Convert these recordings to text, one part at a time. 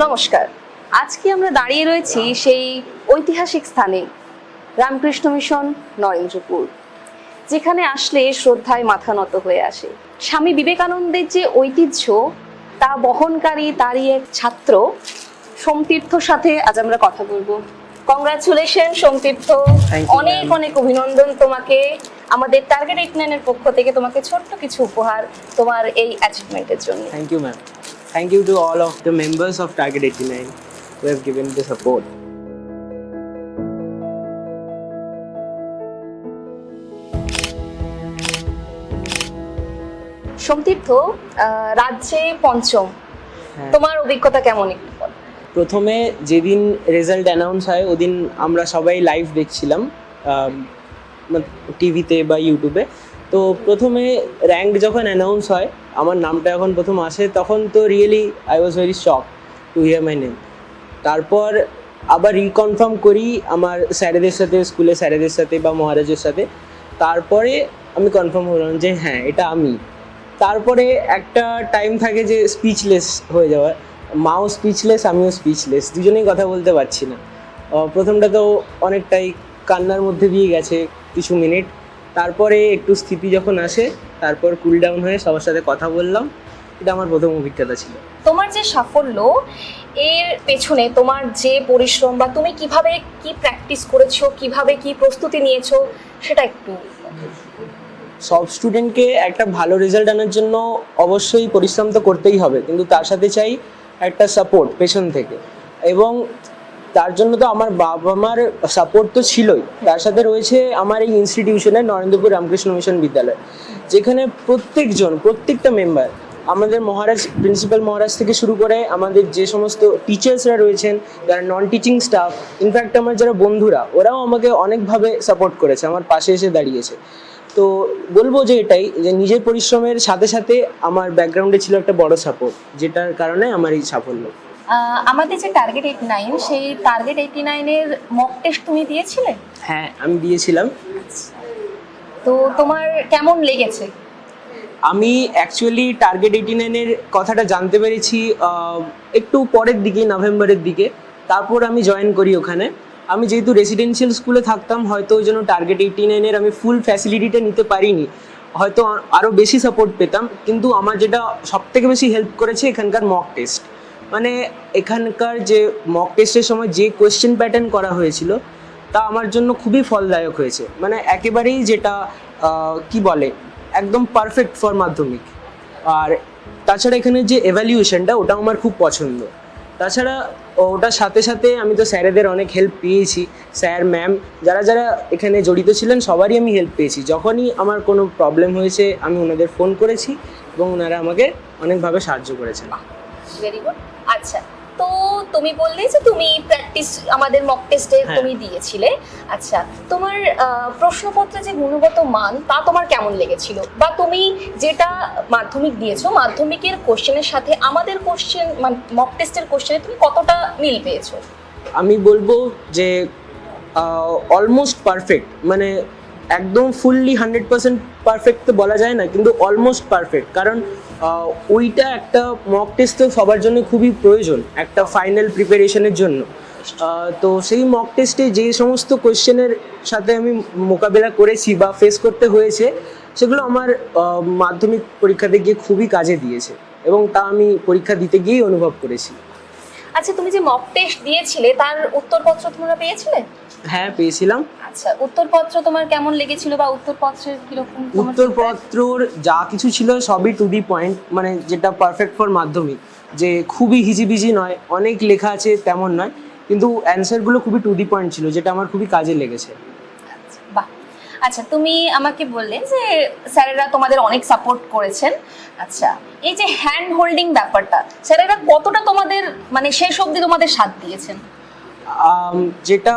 নমস্কার। আজকে আমরা দাঁড়িয়ে রয়েছি সেই ঐতিহাসিক স্থানে রামকৃষ্ণ মিশন নরেন্দ্রপুর যেখানে আসলে শ্রদ্ধায় মাথা নত হয়ে আসে। স্বামী বিবেকানন্দের যে ঐতিহ্য তা বহনকারী তারই এক ছাত্র সোমতীর্থর সাথে আজ আমরা কথা বলব। কংগ্রাচুলেশন সোমতীর্থ। অনেক অনেক অভিনন্দন তোমাকে। আমাদের টার্গেট এইট নাইনের পক্ষ থেকে তোমাকে ছোট্ট কিছু উপহার তোমার এই অ্যাচিভমেন্টের জন্য। Thank you ma'am. Thank you to all of the members of Target 89 who have given the support. Somtirtha রাজ্যে পঞ্চম। তোমার অভিজ্ঞতা কেমন একটু। প্রথমে যেদিন রেজাল্ট অ্যানাউন্স হয় ওদিন আমরা সবাই লাইভ দেখছিলাম টিভিতে বা ইউটিউবে তো প্রথমে র্যাঙ্ক যখন অ্যানাউন্স হয়, আমার নামটা যখন প্রথম আসে, তখন তো really I was very shock to hear my name তারপর আবার রিকনফার্ম করি আমার স্যারেদের সাথে স্কুলে স্যারেদের সাথে বা মহারাজের সাথে। তারপরে আমি কনফার্ম হলাম যে হ্যাঁ এটা আমি। তারপরে একটা টাইম থাকে যে স্পিচলেস হয়ে যাওয়া। মাও স্পিচলেস আমিও স্পিচলেস দুজনেই কথা বলতে পারছি না। প্রথমটা তো অনেকটাই কান্নার মধ্যে দিয়ে গেছে কিছু মিনিট তারপরে একটু স্থিতি যখন আসে তারপর কুল ডাউন হয়ে সবার সাথে কথা বললাম। এটা আমার প্রথম অভিজ্ঞতা ছিল। তোমার যে সাফল্য এর পেছনে তোমার যে পরিশ্রম বা তুমি কীভাবে কি প্র্যাকটিস করেছ কীভাবে কি প্রস্তুতি নিয়েছো সেটা একটু সব স্টুডেন্টকে একটা ভালো রেজাল্ট আনার জন্য অবশ্যই পরিশ্রম তো করতেই হবে। কিন্তু তার সাথে চাই একটা সাপোর্ট পেছন থেকে। এবং তার জন্য তো আমার বাবা মার সাপোর্ট তো ছিলই। তার সাথে রয়েছে আমার এই ইনস্টিটিউশনে নরেন্দ্রপুর রামকৃষ্ণ মিশন বিদ্যালয়, যেখানে প্রত্যেকজন, প্রত্যেকটা মেম্বার আমাদের মহারাজ প্রিন্সিপাল মহারাজ থেকে শুরু করে আমাদের যে সমস্ত টিচার্সরা রয়েছেন, যারা নন টিচিং স্টাফ ইনফ্যাক্ট আমার যারা বন্ধুরা, ওরাও আমাকে অনেকভাবে সাপোর্ট করেছে, আমার পাশে এসে দাঁড়িয়েছে। তো বলব যে এটাই, যে নিজের পরিশ্রমের সাথে সাথে আমার ব্যাকগ্রাউন্ডে ছিল একটা বড় সাপোর্ট যেটার কারণে আমার এই সাফল্য। আমাদের যে টার্গেট এইটি নাইন সেই টার্গেট এইটি নাইনের মক টেস্ট তুমি দিয়েছিলে? হ্যাঁ আমি দিয়েছিলাম। তো তোমার কেমন লেগেছে? আমি অ্যাকচুয়ালি টার্গেট এইটি নাইনের কথাটা জানতে পেরেছি একটু পরের দিকে নভেম্বরের দিকে। তারপর আমি জয়েন করি ওখানে। আমি যেহেতু রেসিডেন্সিয়াল স্কুলে থাকতাম হয়তো ওই জন্য টার্গেট এইটি নাইনের আমি ফুল ফ্যাসিলিটিটা নিতে পারিনি। হয়তো আরও বেশি সাপোর্ট পেতাম কিন্তু আমার যেটা সব থেকে বেশি হেল্প করেছে এখানকার মক টেস্ট মানে এখানকার যে মক টেস্টের সময় যে কোয়েশ্চেন প্যাটার্ন করা হয়েছিল, তা আমার জন্য খুবই ফলদায়ক হয়েছে। মানে একেবারেই যেটা কি বলে, একদম পারফেক্ট ফর মাধ্যমিক। আর তাছাড়া এখানে যে এভ্যালিউশনটা ওটা আমার খুব পছন্দ। তাছাড়া ওটার সাথে সাথে আমি তো স্যারেদের অনেক হেল্প পেয়েছি। স্যার ম্যাম যারা যারা এখানে জড়িত ছিলেন, সবারই আমি হেল্প পেয়েছি। যখনই আমার কোনো প্রবলেম হয়েছে, আমি ওনাদের ফোন করেছি এবং ওনারা আমাকে অনেকভাবে সাহায্য করেছেন। ভেরি গুড আচ্ছা তো তুমি বললে যে তুমি প্র্যাকটিস আমাদের মক টেস্টে হ্যাঁ। তুমি দিয়েছিলে। আচ্ছা তোমার প্রশ্নপত্রে যে গুণগত মান তা তোমার কেমন লেগেছিল? বা তুমি যেটা মাধ্যমিক দিয়েছ মাধ্যমিকের কোশ্চেনের সাথে আমাদের কোশ্চেন মক টেস্টের কোশ্চেনে তুমি কতটা মিল পেয়েছ? আমি বলব যে অলমোস্ট পারফেক্ট মানে একদম ফুললি হান্ড্রেড পার্সেন্ট পারফেক্ট তো বলা যায় না, কিন্তু অলমোস্ট পারফেক্ট কারণ ওইটা একটা মক টেস্ট তো সবার জন্য খুবই প্রয়োজন, একটা ফাইনাল প্রিপারেশনের জন্য। তো সেই মক টেস্টে যে সমস্ত কোয়েশ্চেনের সাথে আমি মোকাবেলা করেছি বা ফেস করতে হয়েছে, সেগুলো আমার মাধ্যমিক পরীক্ষাতে গিয়ে খুবই কাজে দিয়েছে। এবং তা আমি পরীক্ষা দিতে গিয়েই অনুভব করেছি। আচ্ছা তুমি যে মক টেস্ট দিয়েছিলে তার উত্তরপত্র তোমরা পেয়েছিলে? হ্যাঁ পেয়েছিলাম। আচ্ছা উত্তরপত্র তোমার কেমন লেগেছিল বা উত্তরপত্রের কীরকম? উত্তরপত্রর যা কিছু ছিল সবই টু দি পয়েন্ট মানে যেটা পারফেক্ট ফর মাধ্যমিক। যে খুবই হিজিবিজি নয় অনেক লেখা আছে তেমন নয় কিন্তু অ্যান্সারগুলো খুবই টু দি পয়েন্ট ছিল যেটা আমার খুবই কাজে লেগেছে। আচ্ছা তুমি আমাকে বললে যে স্যারেরা তোমাদের অনেক সাপোর্ট করেছেন। আচ্ছা এই যে হ্যান্ড হোল্ডিং ব্যাপারটা স্যারেরা কতটা তোমাদের মানে শেষ অবধি তোমাদের সাথ দিয়েছেন? যেটা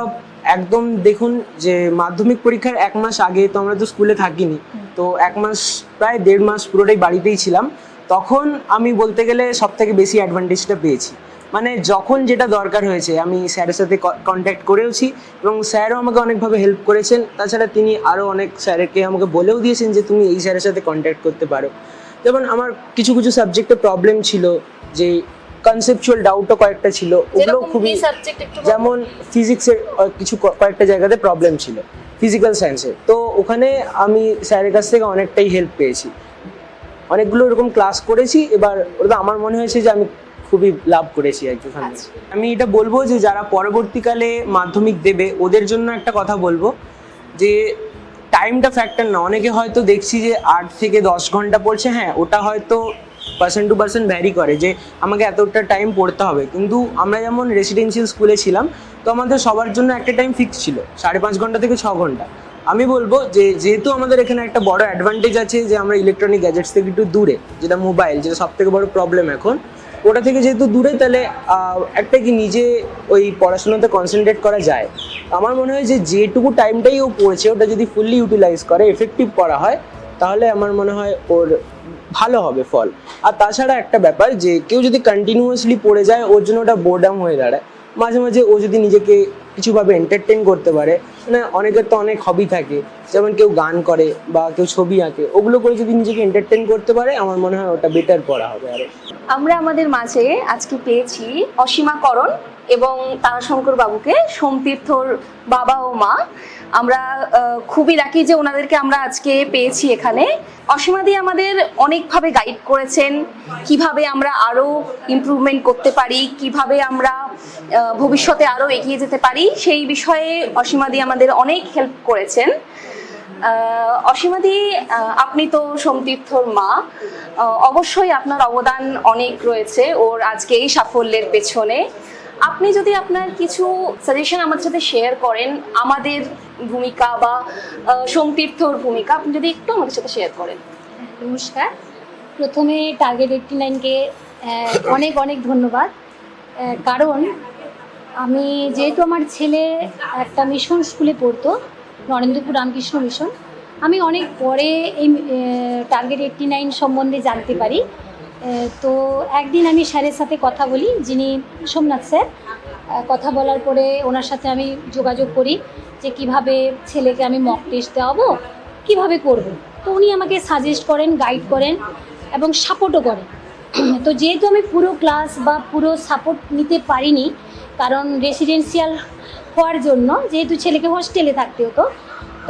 একদম দেখুন যে মাধ্যমিক পরীক্ষার এক মাস আগে তো আমরা তো স্কুলে থাকিনি তো এক মাস প্রায় দেড় মাস পুরোটাই বাড়িতেই ছিলাম তখন আমি বলতে গেলে সব থেকে বেশি অ্যাডভান্টেজটা পেয়েছি। মানে যখন যেটা দরকার হয়েছে আমি স্যারের সাথে কন্ট্যাক্ট করেওছি এবং স্যারও আমাকে অনেকভাবে হেল্প করেছেন। তাছাড়া তিনি আরও অনেক স্যারকে আমাকে বলেও দিয়েছেন যে তুমি এই স্যারের সাথে কন্ট্যাক্ট করতে পারো। যেমন আমার কিছু কিছু সাবজেক্টে প্রবলেম ছিল যে কনসেপচুয়াল ডাউটও কয়েকটা ছিল। ওগুলো খুবই? যেমন ফিজিক্সের কিছু কয়েকটা জায়গাতে প্রবলেম ছিল ফিজিক্যাল সায়েন্সে তো ওখানে আমি স্যারের কাছ থেকে অনেকটাই হেল্প পেয়েছি। অনেকগুলো এরকম ক্লাস করেছি। এবার ওটা আমার মনে হয়েছে যে আমি খুবই লাভ করেছি আর কি ওখানে। আচ্ছা। আমি এটা বলব যে যারা পরবর্তীকালে মাধ্যমিক দেবে ওদের জন্য একটা কথা বলব যে টাইমটা ফ্যাক্টর না। অনেকে হয়তো দেখছি যে আট থেকে দশ ঘণ্টা পড়ছে হ্যাঁ ওটা হয়তো পার্সেন্ট টু পার্সেন্ট ভ্যারি করে যে আমাকে এতটা টাইম পড়তে হবে। কিন্তু আমরা যেমন রেসিডেন্সিয়াল স্কুলে ছিলাম তো আমাদের সবার জন্য একটা টাইম ফিক্স ছিল সাড়ে পাঁচ ঘণ্টা থেকে ছ ঘণ্টা। আমি বলব যে যেহেতু আমাদের এখানে একটা বড় অ্যাডভান্টেজ আছে যে আমরা ইলেকট্রনিক গ্যাজেটস থেকে একটু দূরে যেটা মোবাইল যেটা সব থেকে বড় প্রবলেম এখন ওটা থেকে যেহেতু দূরে, তাহলে একটা কি নিজে ওই পড়াশোনাতে কনসেন্ট্রেট করা যায়। আমার মনে হয় যে যেটুকু টাইমটাই ও পড়েছে, ওটা যদি ফুললি ইউটিলাইজ করে এফেক্টিভ করা হয়, তাহলে আমার মনে হয় ওর ভালো হবে ফল। আর তাছাড়া একটা ব্যাপার যে কেউ যদি কন্টিনিউয়াসলি পড়ে যায়, ওর জন্য ওটা বোর্ডাম হয়ে দাঁড়ায়। মাঝে মাঝে ও যদি নিজেকে কিছুভাবে এন্টারটেন করতে পারে মানে অনেকের তো অনেক হবি থাকে, যেমন কেউ গান করে বা কেউ ছবি আঁকে, ওগুলো করে যদি নিজেকে এন্টারটেন করতে পারে, আমার মনে হয় ওটা বেটার পড়া হবে আরও। আমরা আমাদের মাঝে আজকে পেয়েছি অসীমাকরণ এবং তারাশঙ্কর বাবুকে সোমতীর্থর বাবা ও মা। আমরা খুবই লাকি যে ওনাদেরকে আমরা আজকে পেয়েছি এখানে। অসীমাদি আমাদের অনেকভাবে গাইড করেছেন, কীভাবে আমরা আরও ইমপ্রুভমেন্ট করতে পারি, কীভাবে আমরা ভবিষ্যতে আরও এগিয়ে যেতে পারি, সেই বিষয়ে অসীমাদি আমাদের অনেক হেল্প করেছেন। অসীমাদি আপনি তো সোমতীর্থর মা অবশ্যই আপনার অবদান অনেক রয়েছে ওর আজকে এই সাফল্যের পেছনে। আপনি যদি আপনার কিছু সাজেশন আমাদের সাথে শেয়ার করেন, আমাদের ভূমিকা বা সোমতীর্থর ভূমিকা, আপনি যদি একটু আমাদের সাথে শেয়ার করেন। নমস্কার। প্রথমে টার্গেট এইটটি নাইনকে অনেক অনেক ধন্যবাদ। কারণ আমি যেহেতু আমার ছেলে একটা মিশন স্কুলে পড়তো, নরেন্দ্রপুর রামকৃষ্ণ মিশন আমি অনেক পরে এই টার্গেট এইটটি নাইন সম্বন্ধে জানতে পারি। তো একদিন আমি স্যারের সাথে কথা বলি, যিনি সোমনাথ স্যার। কথা বলার পরে ওনার সাথে আমি যোগাযোগ করি যে কীভাবে ছেলেকে আমি মক টেস্ট দেওয়াবো, কীভাবে করব। তো উনি আমাকে সাজেস্ট করেন গাইড করেন এবং সাপোর্টও করেন। তো যেহেতু আমি পুরো ক্লাস বা পুরো সাপোর্ট নিতে পারিনি, কারণ রেসিডেন্সিয়াল হওয়ার জন্য, যেহেতু ছেলেকে হোস্টেলে থাকতে হতো,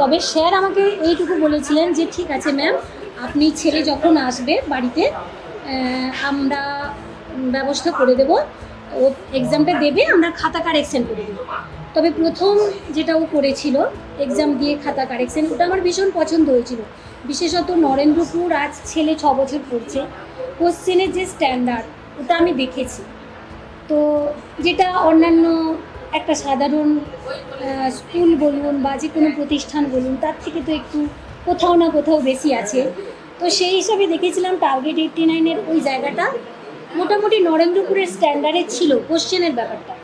তবে স্যার আমাকে এইটুকু বলেছিলেন যে, ঠিক আছে ম্যাম আপনি ছেলে যখন আসবে বাড়িতে আমরা ব্যবস্থা করে দেব। ও এক্সামটা দেবে, আমরা খাতা কারেকশন করে দেবো। তবে প্রথম যেটা ও করেছিল এক্সাম দিয়ে খাতা কারেকশন ওটা আমার ভীষণ পছন্দ হয়েছিল। বিশেষত নরেন্দ্রপুর আজ ছেলে ছ বছর পড়ছে। কোশ্চেনের যে স্ট্যান্ডার্ড ওটা আমি দেখেছি। তো যেটা অন্যান্য একটা সাধারণ স্কুল বলুন বা যে কোনো প্রতিষ্ঠান বলুন, তার থেকে তো একটু কোথাও না কোথাও বেশি আছে। তো সেই হিসাবে দেখেছিলাম টার্গেট এইটটি নাইনের ওই জায়গাটা। মোটামুটি নরেন্দ্রপুরের স্ট্যান্ডার্ডে ছিল কোশ্চেনের ব্যাপারটা।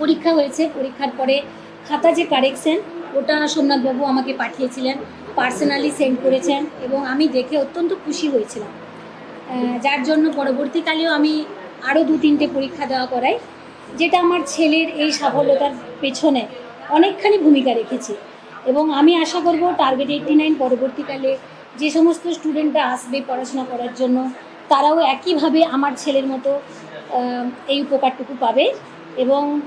পরীক্ষা হয়েছে, পরীক্ষার পরে খাতা যে কারেকশন ওটা সোমনাথবাবু আমাকে পাঠিয়েছিলেন পার্সোনালি সেন্ড করেছেন এবং আমি দেখে অত্যন্ত খুশি হয়েছিলাম। যার জন্য পরবর্তীকালেও আমি আরও দু তিনটে পরীক্ষা দেওয়া করাই, যেটা আমার ছেলের এই সাফল্যতার পেছনে অনেকখানি ভূমিকা রেখেছে। এবং আমি আশা করব টার্গেট এইটটি নাইন পরবর্তীকালে যে সমস্ত স্টুডেন্টরা আসবে পড়াশোনা করার জন্য তারাও একইভাবে আমার ছেলের মতো এই উপকারটুকু পাবে এবং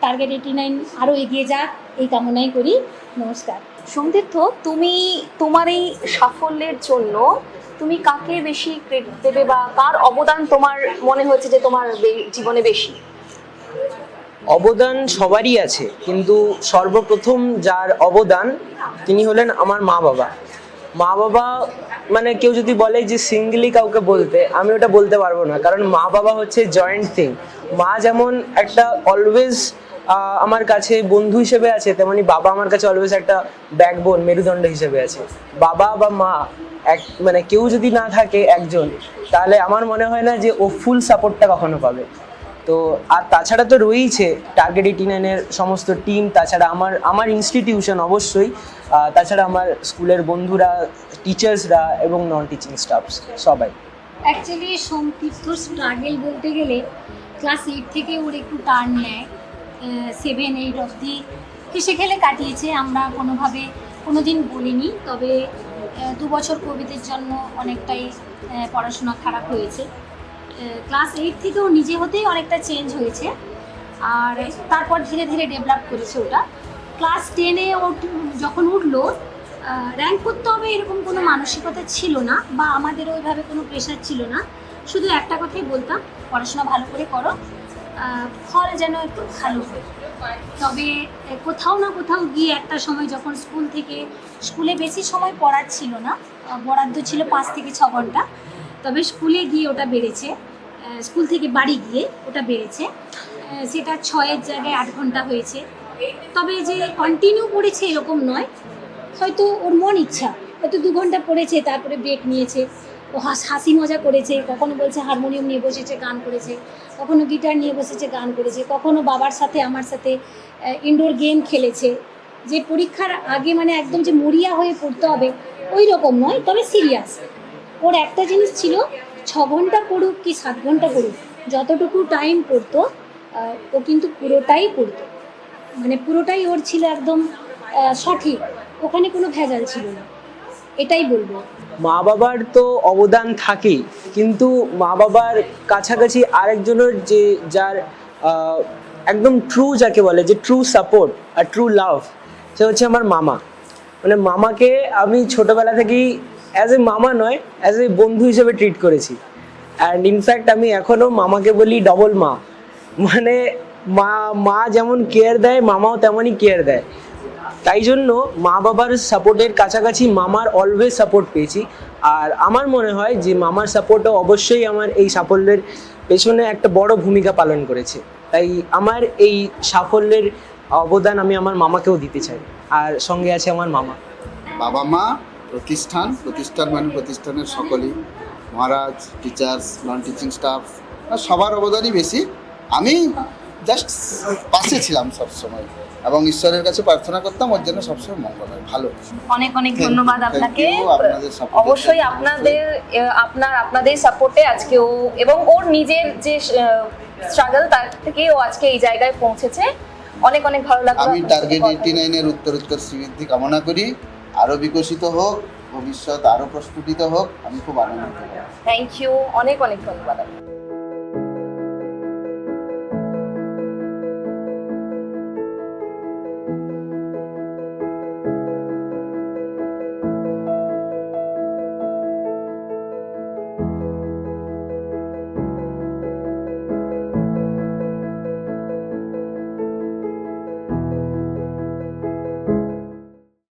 টার্গেট এইটি নাইন আরও এগিয়ে যাক এই কামনাই করি। নমস্কার। সোমতীর্থ তুমি তোমার এই সাফল্যের জন্য তুমি কাকে বেশি ক্রেডিট দেবে বা কার অবদান তোমার মনে হয়েছে যে তোমার বে- জীবনে বেশি? অবদান সবারই আছে কিন্তু সর্বপ্রথম যার অবদান তিনি হলেন আমার মা বাবা মা বাবা মানে কেউ যদি বলে যে সিঙ্গলি কাউকে বলতে, আমি ওটা বলতে পারব না। কারণ মা বাবা হচ্ছে জয়েন্ট থিং মা যেমন একটা অলওয়েজ আমার কাছে বন্ধু হিসেবে আছে, তেমনি বাবা আমার কাছে অলওয়েজ একটা ব্যাকবোন মেরুদণ্ড হিসেবে আছে। বাবা বা মা, এক মানে কেউ যদি না থাকে একজন, তাহলে আমার মনে হয় না যে ও ফুল সাপোর্টটা কখনো পাবে। তো আর তাছাড়া তো রয়েইছে টার্গেট এইটি নাইনের সমস্ত টিম তাছাড়া আমার আমার ইনস্টিটিউশন অবশ্যই তাছাড়া আমার স্কুলের বন্ধুরা টিচার্সরা এবং নন টিচিং স্টাফ সবাই। অ্যাকচুয়ালি সমতীর্থ স্ট্রাগেল বলতে গেলে ক্লাস এইট থেকে ওর একটু টার্ন নেয় সেভেন এইট অবধি। হেসে খেলে কাটিয়েছে, আমরা কোনোভাবে কোনো দিন বলিনি, তবে দু বছর কোভিডের জন্য অনেকটাই পড়াশোনা খারাপ হয়েছে। ক্লাস এইট থেকেও নিজে হতেই অনেকটা চেঞ্জ হয়েছে। আর তারপর ধীরে ধীরে ডেভেলপ করেছে ওটা। ক্লাস টেনে ও যখন উঠল র্যাঙ্ক করতে হবে এরকম কোনো মানসিকতা ছিল না বা আমাদের ওইভাবে কোনো প্রেশার ছিল না। শুধু একটা কথাই বলতাম, পড়াশোনা ভালো করে করো ফল যেন একটু ভালো হয়। তবে কোথাও না কোথাও গিয়ে একটা সময় যখন স্কুল থেকে স্কুলে বেশি সময় পড়ার ছিল না বরাদ্দ ছিল পাঁচ থেকে ছ ঘণ্টা তবে স্কুলে গিয়ে ওটা বেড়েছে। স্কুল থেকে বাড়ি গিয়ে ওটা বেড়েছে। সেটা ছয়ের জায়গায় আট ঘণ্টা হয়েছে। তবে যে কন্টিনিউ পড়েছে এরকম নয়। হয়তো ওর মন ইচ্ছা। হয়তো দু ঘণ্টা পড়েছে, তারপরে ব্রেক নিয়েছে। ও হাস মজা করেছে। কখনো বলছে হারমোনিয়াম নিয়ে বসেছে, গান করেছে। কখনো গিটার নিয়ে বসেছে, গান করেছে। কখনো বাবার সাথে, আমার সাথে ইনডোর গেম খেলেছে। যে পরীক্ষার আগে মানে একদম যে মরিয়া হয়ে পড়তে হবে, ওই রকম নয়, তবে সিরিয়াস ওর একটা জিনিস ছিল, ছ ঘণ্টা পড়ুক কি সাত ঘণ্টা পড়ুক, যতটুকু টাইম পড়তো ও কিন্তু পুরোটাই পড়তো। মানে পুরোটাই ওর ছিল একদম সঠিক, ওখানে কোনো ভেজাল ছিল না। এটাই বলব। মা বাবার তো অবদান থাকেই, কিন্তু মা বাবার কাছাকাছি আরেকজনের যে, যার একদম ট্রু যাকে বলে, যে ট্রু সাপোর্ট আর ট্রু লাভ সে হচ্ছে আমার মামা। মানে মামাকে আমি ছোটবেলা থেকেই অ্যাজ এ মামা নয় অ্যাজ এ বন্ধু হিসেবে ট্রিট করেছি। অ্যান্ড ইনফ্যাক্ট আমি এখনও মামাকে বলি ডবল মা। মানে মা মা যেমন কেয়ার দেয়, মামাও তেমনই কেয়ার দেয়। তাই জন্য মা বাবার সাপোর্টের কাছাকাছি মামার অলওয়েজ সাপোর্ট পেয়েছি। আর আমার মনে হয় যে মামার সাপোর্টও অবশ্যই আমার এই সাফল্যের পেছনে একটা বড় ভূমিকা পালন করেছে। তাই আমার এই সাফল্যের অবদান আমি আমার মামাকেও দিতে চাই। আর সঙ্গে আছে আমার মামা। বাবা মা প্রতিষ্ঠান। প্রতিষ্ঠান মানে প্রতিষ্ঠানের সকলেই। Maharaj teachers non teaching staff সবার অবদানই বেশি। আমি জাস্ট পাশে ছিলাম সবসময় এবং ঈশ্বরের কাছে প্রার্থনা করতাম ওর জন্য সবসময় মঙ্গল হয়। ভালো। অনেক অনেক ধন্যবাদ আপনাকে। অবশ্যই আপনাদের আপনার আপনাদের সাপোর্টে আজকে ও এবং ওর নিজের যে স্ট্রাগল তার থেকে ও আজকে এই জায়গায় পৌঁছেছে। অনেক অনেক ভালো লাগল আমি টার্গেট এইটি। নাইনের উত্তর উত্তর শ্রীবৃদ্ধি কামনা করি। আরও বিকশিত হোক, ভবিষ্যৎ আরও প্রস্ফুটিত হোক, আমি খুব আনন্দিত থ্যাংক ইউ অনেক অনেক ধন্যবাদ।